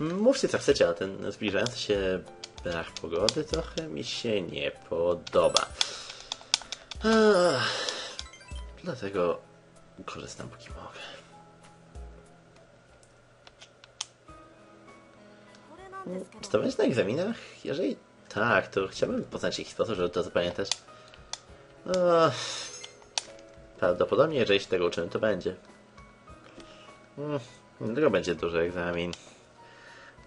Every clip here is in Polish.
Mówcie co chcecie, ale ten zbliżający się brak pogody trochę mi się nie podoba. Ach, dlatego korzystam póki mogę. Czy to będzie na egzaminach? Jeżeli tak, to chciałbym poznać ich sposób, żeby to zapamiętać. Ach, prawdopodobnie, jeżeli się tego uczymy, to będzie. Hmm, dlatego będzie duży egzamin.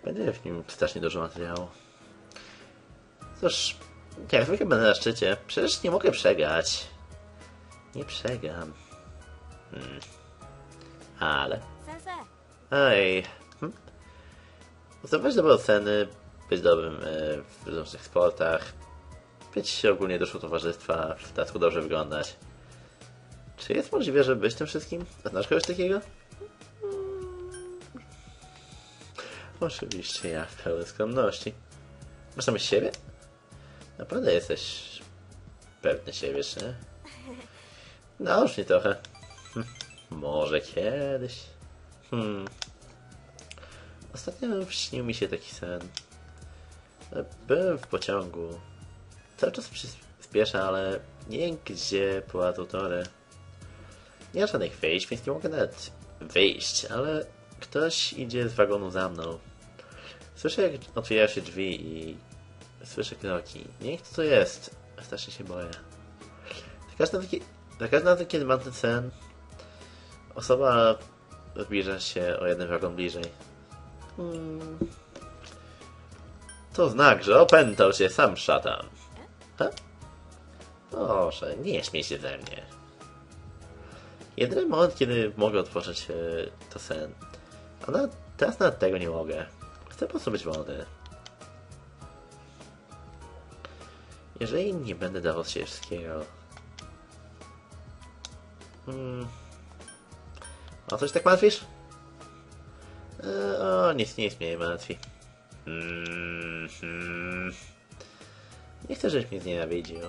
Będzie w nim strasznie dużo materiału. Cóż, jak zwykle będę na szczycie. Przecież nie mogę przegrać. Nie przegram. Hmm. Ale... Ej. Hm? Zdobywać dobre oceny, być dobrym e, w różnych sportach, być ogólnie do towarzystwa, w tasku dobrze wyglądać. Czy jest możliwe, żeby być tym wszystkim? Znasz kogoś takiego? Oczywiście ja w pełnej skromności. Masz na myśli siebie? Naprawdę jesteś pewny siebie, czy? Naucz mnie trochę. Hm, Może kiedyś. Hmm. Ostatnio śnił mi się taki sen. Byłem w pociągu. Cały czas przy- spieszę, ale nie gdzie prowadzą tory. Nie ma żadnych wyjść, więc nie mogę nawet wyjść, ale ktoś idzie z wagonu za mną. Słyszę jak otwiera się drzwi i słyszę kroki. Nie wiem kto to jest. Strasznie się boję. Za każdym razem, za każdym razem kiedy mam ten sen, osoba zbliża się o jeden wagon bliżej. Hmm. To znak, że opętał się sam szatan. Ha? Proszę, nie śmiej się ze mnie. Jedyny moment, kiedy mogę odpocząć, e, to sen. A na, teraz nawet tego nie mogę. Chcę po prostu być wolny. Jeżeli nie będę dawał siebie wszystkiego... Hmm. A coś tak martwisz? E, o, nic, nic mnie nie martwi. Mm, mm. Nie chcę, żebyś mnie znienawidził.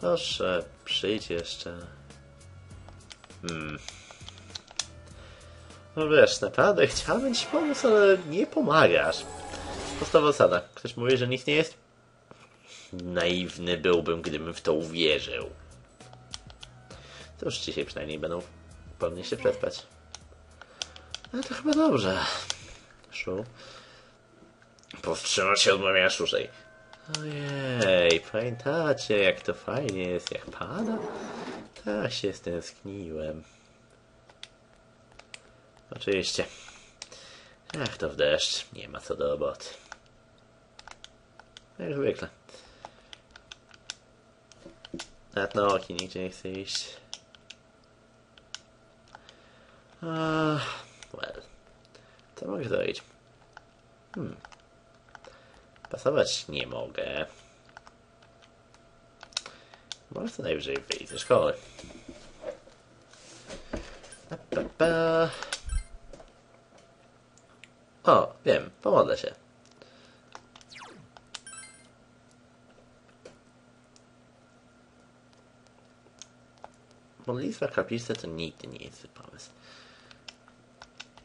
Proszę, przyjdź jeszcze. Hmm. No wiesz, naprawdę chciałbym ci pomóc, ale nie pomagasz. Podstawowa zasada. Ktoś mówi, że nic nie jest? Naiwny byłbym, gdybym w to uwierzył. Cóż, dzisiaj przynajmniej będą pewnie się przespać. Ale to chyba dobrze. Szu. Powstrzymać się od mówienia szuszej. Ojej, pamiętacie jak to fajnie jest, jak pada? Tak się stęskniłem. Oczywiście. Ach, to w deszcz. Nie ma co do roboty. Jak zwykle. Nawet na oki nigdzie nie chce iść. Ach, well. Co mogę zrobić? Hmm. Pasować nie mogę. Może co najwyżej wyjść ze szkoły. Pa, pa, pa. O, wiem, pomodlę się. Modlitwa kapliczna to nigdy nie jest pomysł.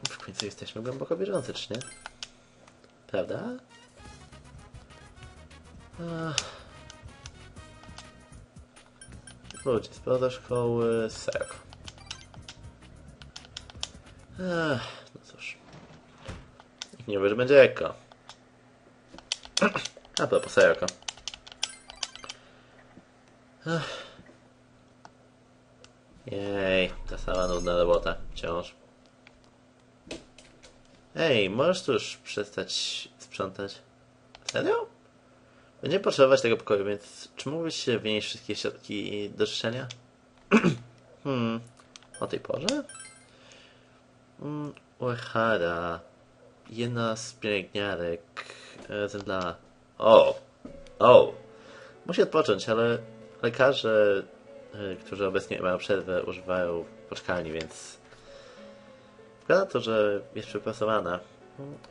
W końcu jesteśmy głęboko wierzący, czy nie? Prawda? Ach. Ludzie, spoza szkoły, serko. Ach, no nie mówi, że będzie lekko. A propos serko. Ach. Jej, ta sama nudna robota, wciąż. Ej, możesz tu już przestać sprzątać? Serio? Będziemy potrzebować tego pokoju, więc czy mógłbyś się wynieść wszystkie środki do czyszczenia? hmm, o tej porze? Mm, Uehara. Jedna z pielęgniarek e, zemdlała. O! O! Musi odpocząć, ale lekarze, e, którzy obecnie mają przerwę, używają poczekalni, więc wygląda to, że jest przepracowana.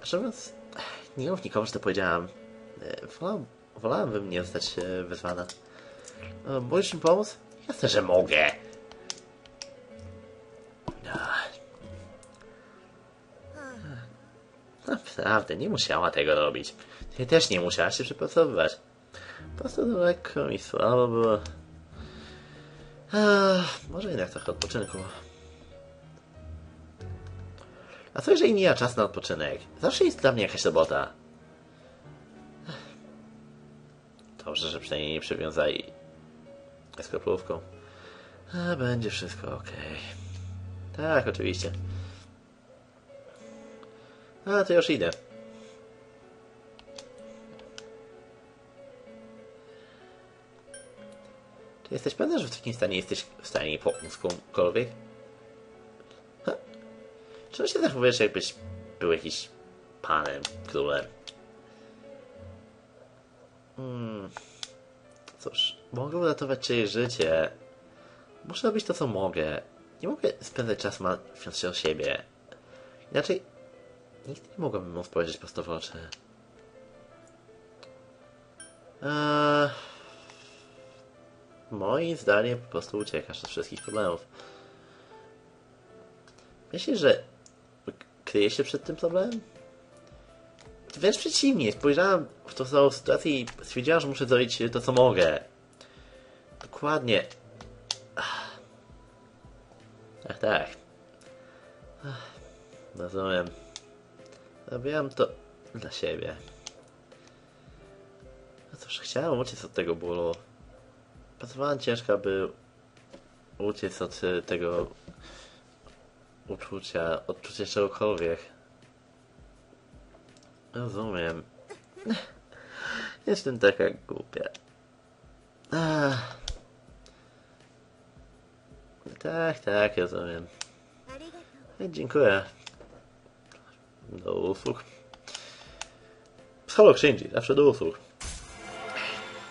Szczerze mówiąc, nie mów nikomu, że to powiedziałam. E, Wolałam, wolałabym nie zostać wezwana. Możesz mi pomóc? Jasne, że mogę. Naprawdę, nie musiała tego robić. Ty też nie musiałaś się przypracowywać. Po prostu to lekko mi słabo było. Ech, może jednak trochę odpoczynku. A co jeżeli ma czas na odpoczynek? Zawsze jest dla mnie jakaś robota. Dobrze, że przynajmniej nie przywiązali skroplówką. A będzie wszystko ok. Tak, oczywiście. A, to już idę. Czy jesteś pewna, że w takim stanie jesteś w stanie pomóc komukolwiek? Ha? Czy się mówisz, jakbyś był jakiś panem, królem? Hmm. Cóż, mogę uratować czyjeś życie. Muszę robić to, co mogę. Nie mogę spędzać czasu martwiąc się o siebie. Inaczej nigdy nie mogłabym spojrzeć prosto w oczy. Eee, moim zdaniem po prostu uciekasz od wszystkich problemów. Myślisz, że kryje się przed tym problemem? Wręcz przeciwnie, spojrzałem w tą samą sytuację i stwierdziłam, że muszę zrobić to, co mogę. Dokładnie. Ach, tak. Ach, rozumiem. Robiłem to dla siebie. No cóż, chciałem uciec od tego bólu. Pracowałem ciężko, by uciec od e, tego uczucia, odczucia czegokolwiek. Rozumiem. Jestem taka głupia. Ach. Tak, tak, rozumiem. Dziękuję. Do usług. Psycholog Shinji, zawsze do usług.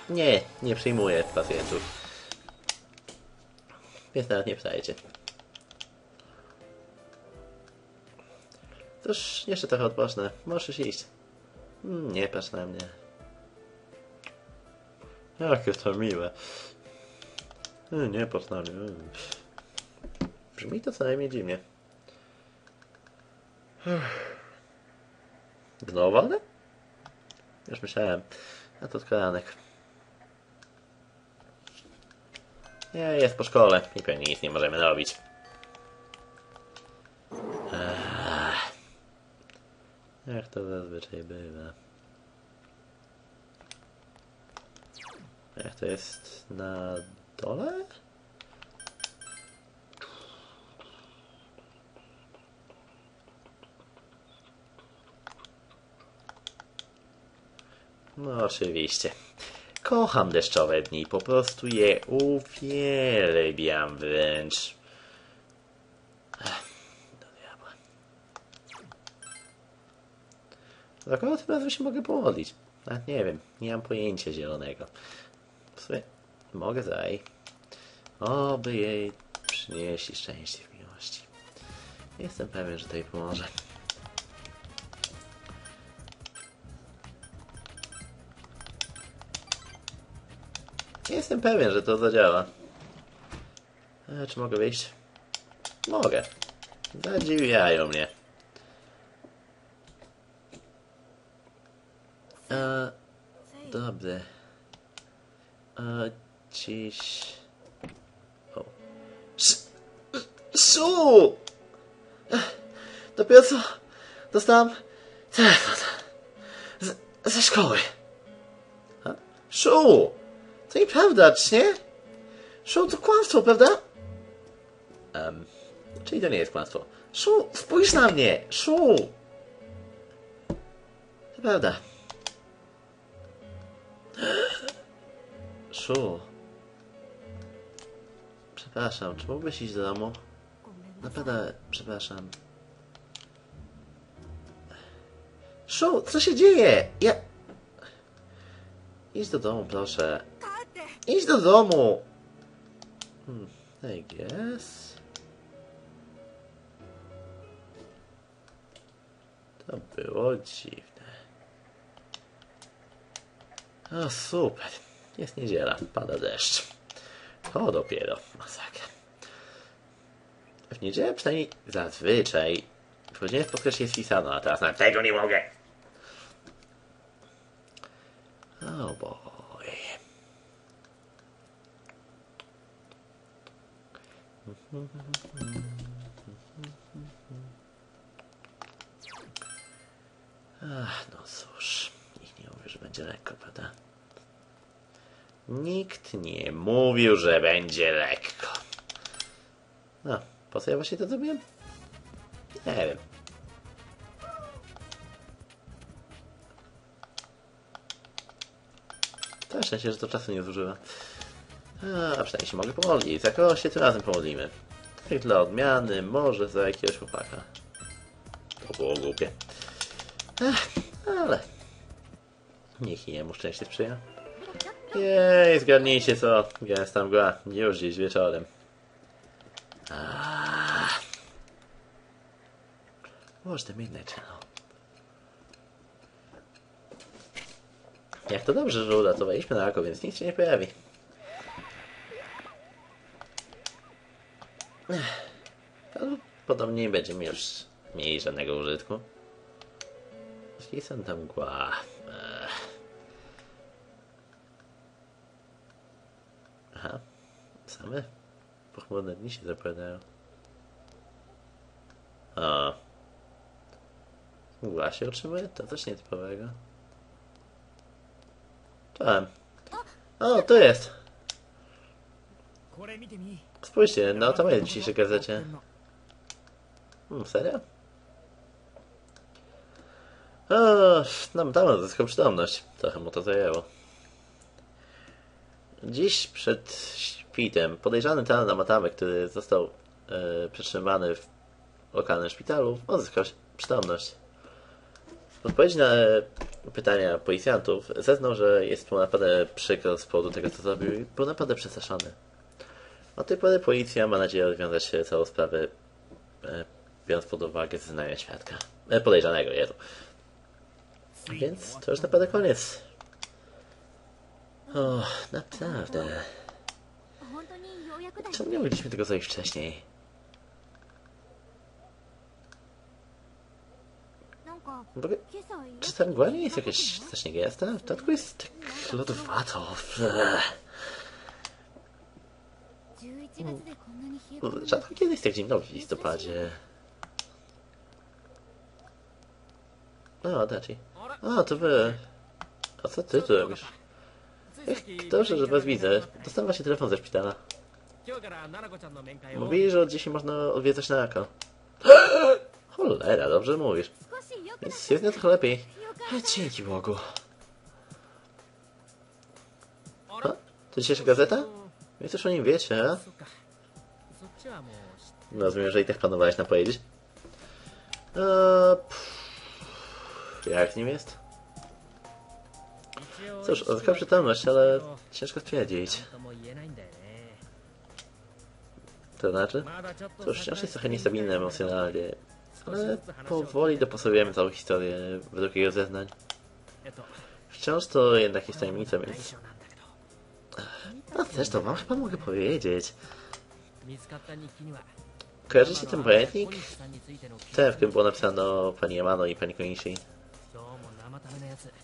Nie, nie przyjmuję pacjentów. Więc nawet nie pytajcie. Cóż, jeszcze trochę odpocznę. Możesz iść. Nie patrz na mnie. Jakie to miłe. Nie patrz na mnie. Brzmi to co najmniej dziwnie. Gnowalne? Już myślałem. A to koranek. Nie, jest po szkole i pewnie nic nie możemy robić. Ech. Jak to zazwyczaj bywa. Jak to jest na dole? No oczywiście. Kocham deszczowe dni, po prostu je uwielbiam wręcz. Do diabła. Za kogo tym razem się mogę pomodlić? Nie wiem, nie mam pojęcia zielonego. W mogę zaj. Oby jej przynieśli szczęście w miłości. Jestem pewien, że to jej pomoże. Jestem pewien, że to zadziała. E, czy mogę wyjść? Mogę. Zadziwiają mnie. E, dobrze. E, dziś... O. Su! Ech, Dopiero co dostałam telefon z, ze szkoły. Szu! To nieprawda, czy nie? Show to kłamstwo, prawda? Um, czyli to nie jest kłamstwo. Szu, spójrz na mnie! Szu! To prawda. Szu. Przepraszam, czy mógłbyś iść do domu? Naprawdę, przepraszam. Szu, co się dzieje? Ja... Idź do domu, proszę. Idź do domu! Hmm, I guess... To było dziwne. A super. Jest niedziela, pada deszcz. To dopiero masakra. W niedzielę przynajmniej zazwyczaj w godzinę w podkreśle jest pisano, a teraz na tego nie mogę. O Boże. Ach, no cóż, nikt nie mówi, że będzie lekko, prawda? Nikt nie mówił, że będzie lekko. No, po co ja właśnie to zrobiłem? Nie wiem. To szczęście, że to czasu nie zużywa. A przynajmniej się mogę pomodlić. Za kogo się tym razem pomodlimy? Tak dla odmiany, może za jakiegoś chłopaka. To było głupie. Ech, ale... Niech jemu szczęście sprzyja. Jej, zgadnijcie co. Gęsta mgła. Już dziś wieczorem. Aaaa. Watch the Midnight Channel. Jak to dobrze, że uratowaliśmy na oko, więc nic się nie pojawi. Ech. Ale podobnie nie będziemy już mieli żadnego użytku. Jeśli są tam mgła. Ech. Aha. Same pochmurne dni się zapowiadają. A. Mgła się utrzymuje? To coś nietypowego. Cześć. O, tu jest. これ見てみ Spójrzcie, no to jest w dzisiejszej gazecie. Hmm, serio? O, nam tam odzyskał przytomność. Trochę mu to zajęło. Dziś przed świtem podejrzany ten Amatame, który został e, przetrzymany w lokalnym szpitalu, odzyskał przytomność. W odpowiedzi na e, pytania policjantów zeznał, że jest mu naprawdę przykro z powodu tego, co zrobił i był naprawdę przestraszony. Od tej pory policja ma nadzieję rozwiązać całą sprawę, e, biorąc pod uwagę zeznania świadka. E, podejrzanego, jezu. Więc to już naprawdę koniec. O, naprawdę. Czemu nie mogliśmy tego zrobić wcześniej? Ogóle, czy ta mgła nie jest jakaś strasznie gęsta? W dodatku jest tak lodowato. Bleh. Rzadko kiedy jest tak zimno w listopadzie. No, Daci. A, to wy. A co ty tu robisz? Ech, dobrze, że was widzę. Dostałem właśnie telefon ze szpitala. Mówili, że od dzisiaj można odwiedzać Narako. Cholera, dobrze mówisz. Więc jest nie trochę lepiej. A, dzięki Bogu. A, to dzisiejsza gazeta? Wy też o nim wiecie. No, rozumiem, że i tak planowałeś nam powiedzieć. Eee, pff, jak nim jest? Cóż, odkrył przytomność, ale ciężko stwierdzić. To znaczy? Cóż, wciąż jest trochę niestabilny emocjonalnie, ale powoli dopasowujemy całą historię według jego zeznań. Wciąż to jednak jest tajemnica, więc no A też to wam chyba mogę powiedzieć. Kojarzycie ten pojednik? Te, tak, w którym było napisane o pani Yamano i pani Konishi.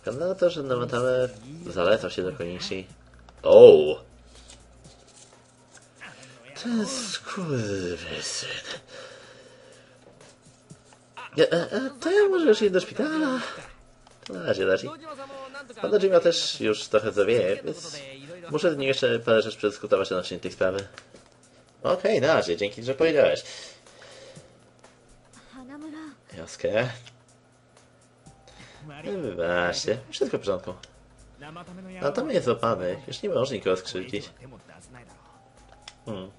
Wygląda na to, że Namatame zalecał się do Konishi. Ooo! Oh. Ten skurwysyn. E, e, to ja może już idę do szpitala. Na razie, Dashi. Pan Jima też już trochę zawieje, więc Muszę z nim jeszcze parę rzeczy przedyskutować odnośnie tej sprawy. Okej, okay, na razie, dzięki, że powiedziałeś. Jaskę. No Wybaczcie, wszystko w porządku. No tam jest opany, już nie można nikogo skrzywdzić. Hmm.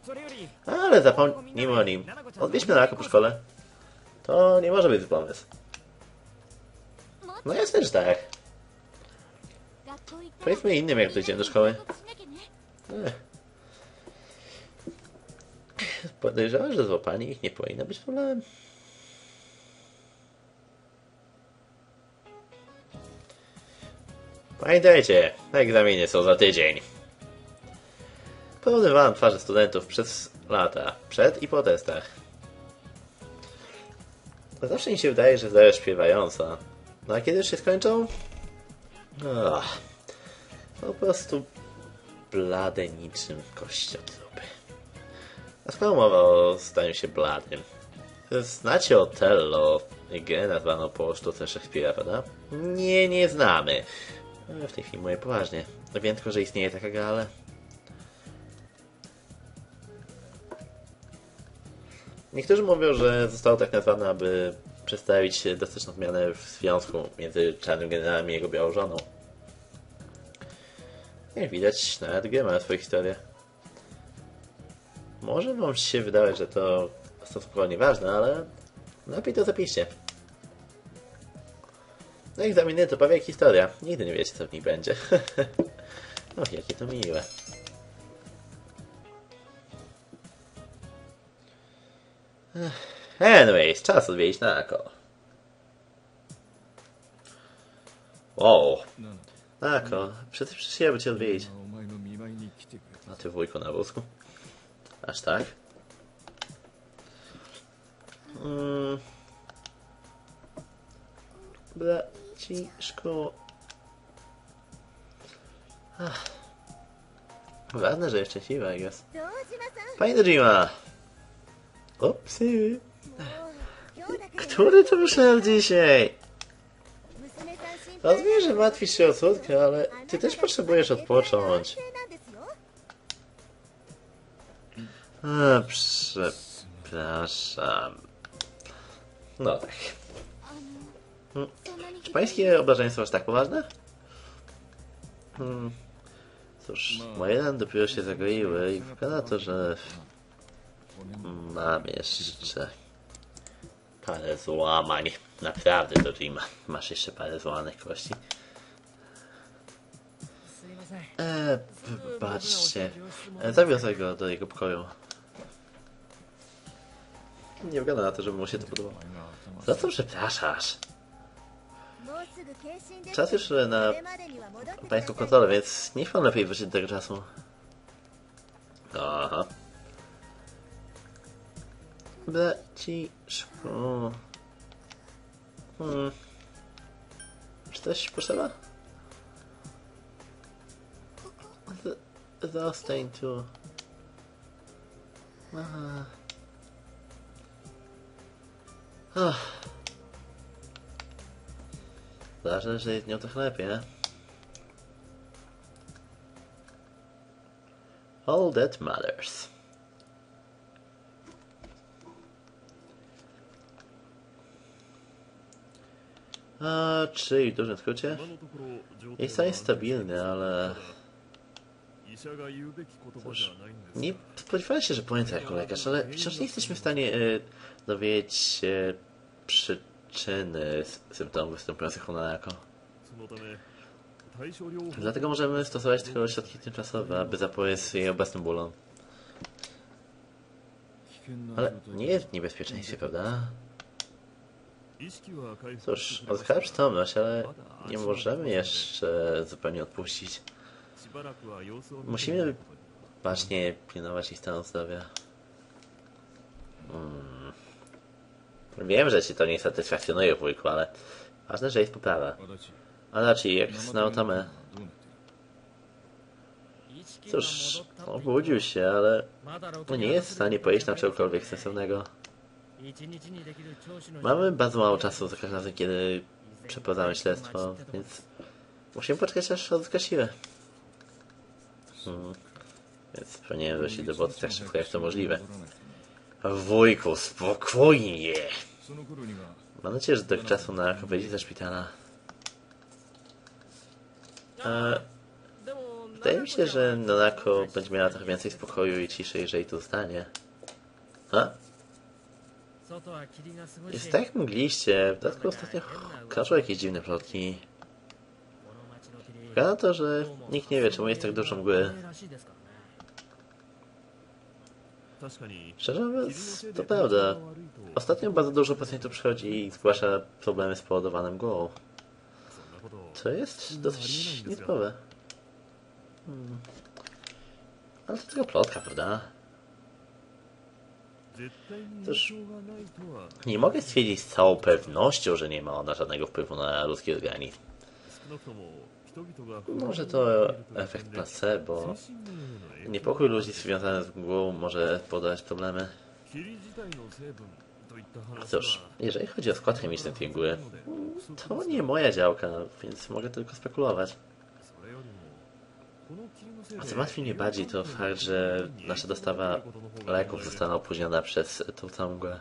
Ale zapomnijmy o nim. Odwiedźmy na po szkole. To nie może być pomysł. No jasne, że tak. Powiedzmy innym, jak dojdziemy do szkoły. Podejrzewam, że złapanie ich nie powinno być problemem. Pamiętajcie, egzaminy są za tydzień. Porównywałem twarze studentów przez lata, przed i po testach. Zawsze mi się wydaje, że zdajesz śpiewająca. No a kiedy już się skończą? Ach po prostu blade niczym kościotruby. A skoro mowa o staniu się bladym? Znacie Otello grę nazwaną po sztuce Szekspira, prawda? Nie, nie znamy. W tej chwili mówię poważnie. Wiem tylko, że istnieje taka gra, ale... Niektórzy mówią, że zostało tak nazwane, aby przedstawić drastyczną zmianę w związku między czarnym generałem i jego białą żoną. Jak widać, nawet gra ma swoją historię. Może wam się wydawać, że to stosunkowo nieważne, ale lepiej to zapiszcie. No egzaminy to prawie jak historia. Nigdy nie wiecie, co w nich będzie. Och, jakie to miłe. Anyways, czas odwiedzić Nako. Wow, tak, no. Przecież, przecież ja by cię odwiedzić. A ty wujko na wózku? Aż tak? Mm. Braciszko. Ach. Ważne, że jest szczęśliwa, I guess. Pani Dojima! Opsy! Który to wyszedł dzisiaj? Rozumiem, że martwisz się o córkę, ale ty też potrzebujesz odpocząć. A, przepraszam. No tak. Hmm. Czy pańskie obrażenia aż tak poważne? Hmm. Cóż, moje rany dopiero się zagoiły i wygląda to, że mam jeszcze ale złamanie. Naprawdę do Rima. Masz jeszcze parę złamanych kości. Eee, wybaczcie. Eee, zawiozę go do jego pokoju. Nie wygląda na to, żeby mu się to podobało. Za co przepraszasz? Czas już e, na pańską kontrolę, więc niech pan lepiej wróci do tego czasu. Aha. Braciszku. Hmm. Czy coś potrzeba? Z- Zostań tu. Aha. Ach. Ważne, że jest nią trochę lepiej, nie? All that matters. A, czyli w dużym skrócie? Jest jest stabilny, ale... Cóż, nie spodziewałem się, że pamięta jako lekarz, ale wciąż nie jesteśmy w stanie y, dowiedzieć się przyczyny symptomów występujących u narko. Dlatego możemy stosować tylko środki tymczasowe, aby zapobiec jej obecnym bólom. Ale nie jest w niebezpieczeństwie, prawda? Cóż, odchacz tamność, ale nie możemy jeszcze zupełnie odpuścić. Musimy bacznie pilnować ich stanu zdrowia. Hmm. Wiem, że ci to nie satysfakcjonuje, wujku, ale ważne, że jest poprawa. Adachi, jak znał Tamę? Cóż, obudził się, ale nie jest w stanie powiedzieć na czegokolwiek sensownego. Mamy bardzo mało czasu za każdym razem, kiedy przeprowadzamy śledztwo, więc musimy poczekać aż odzyska siłę. Hmm. Więc powinienem wrócić do botu tak szybko jak to możliwe. Wujku, spokojnie! Mam nadzieję, że do czasu na wyjdzie ze szpitala. E, wydaje mi się, że Nonako będzie miała trochę więcej spokoju i ciszy, jeżeli tu zostanie. A? Jest tak jak mgliście. W dodatku ostatnio każą jakieś dziwne plotki. Wygląda to, że nikt nie wie, czemu jest tak dużo mgły. Szczerze mówiąc, to prawda. Ostatnio bardzo dużo pacjentów przychodzi i zgłasza problemy spowodowane mgłą. Co jest dosyć nietypowe. Hmm. Ale to tylko plotka, prawda? Też nie mogę stwierdzić z całą pewnością, że nie ma ona żadnego wpływu na ludzki organizm. Może to efekt placebo. Niepokój ludzi związany z mgłą może podać problemy. Cóż, jeżeli chodzi o skład chemiczny tej mgły, to nie moja działka, więc mogę tylko spekulować. A co martwi mnie bardziej to fakt, że nasza dostawa leków została opóźniona przez tą całą mgłę.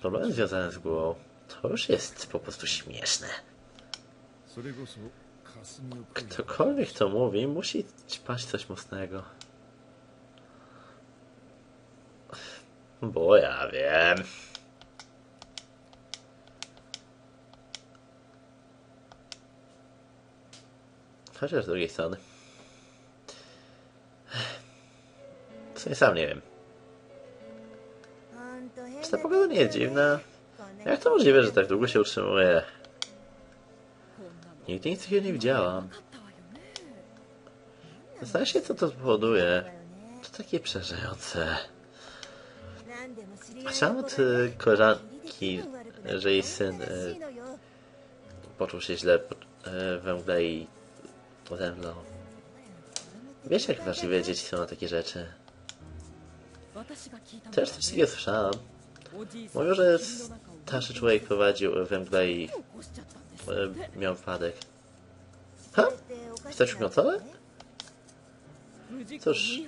Problemy związane z głową to już jest po prostu śmieszne. Ktokolwiek to mówi, musi paść coś mocnego. Bo ja wiem. chociaż z drugiej strony. W sumie sam nie wiem. Czy ta pogoda nie jest dziwna? Jak to możliwe, że tak długo się utrzymuje? Nigdy nic takiego nie widziałam. Zastanawiam się, co to spowoduje. To takie przerażające. Chciałam od e, koleżanki, że jej syn y, poczuł się źle y, we mgle i zemdlał. Wiesz, jak wrażliwe dzieci są na takie rzeczy. Też coś takiego słyszałam. Mówią, że starszy człowiek prowadził we mgle i y, miał wypadek. Ha? Jesteś ukręcony? Cóż,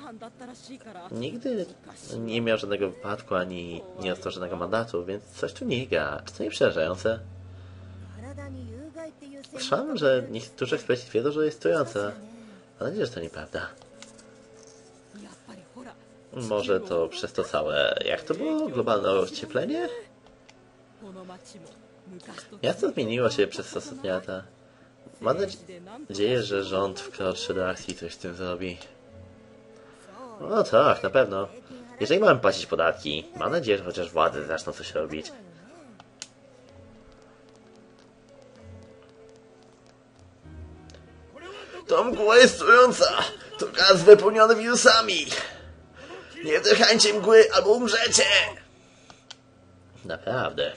nigdy nie miał żadnego wypadku, ani nie dostał żadnego mandatu, więc coś tu nie gra. Czy to nie przerażające? Słyszałem, że niektórzy eksperci twierdzą, że jest trujące. Mam nadzieję, że to nieprawda. Może to przez to całe... Jak to było? Globalne ocieplenie? Miasto zmieniło się przez ostatnie lata. Mam nadzieję, że rząd wkroczy do akcji i coś z tym zrobi. No tak, na pewno. Jeżeli mamy płacić podatki, mam nadzieję, że chociaż władze zaczną coś robić. To mgła jest trująca! To gaz wypełniony wirusami! Nie wdychajcie mgły albo umrzecie! Naprawdę.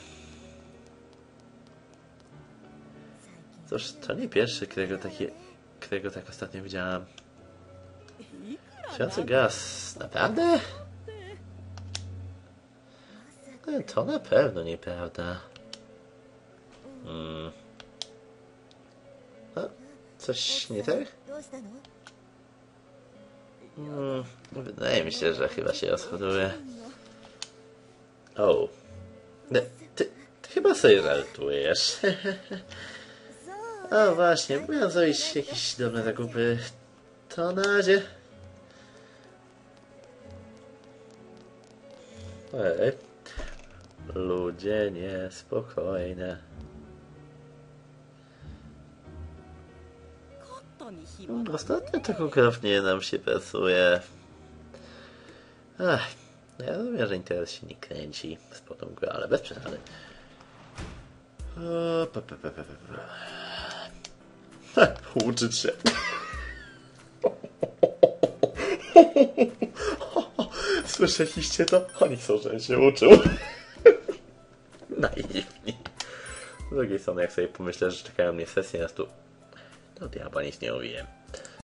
Cóż, to nie pierwszy, którego, takie, którego tak ostatnio widziałam. Trujący gaz, naprawdę? E, To na pewno nieprawda. Hmm. Coś nie tak? Hmm, wydaje mi się, że chyba się rozchoduje. O. Ty, ty, chyba sobie żartujesz. o właśnie, byłem zrobić jakieś drobne zakupy. To na razie. Ej. Ludzie niespokojne. Ostatnio tak okropnie nam się pracuje. Ach, ja rozumiem, że interes się nie kręci z potomku, ale bez przesady. O, pa, pa, pa, pa, pa, pa. Ha, Uczyć się. Słyszeliście to? Oni chcą, żebym się uczył. Naiwni. Z drugiej strony, jak sobie pomyślę, że czekają mnie sesje na stół, No tía, para no olviden.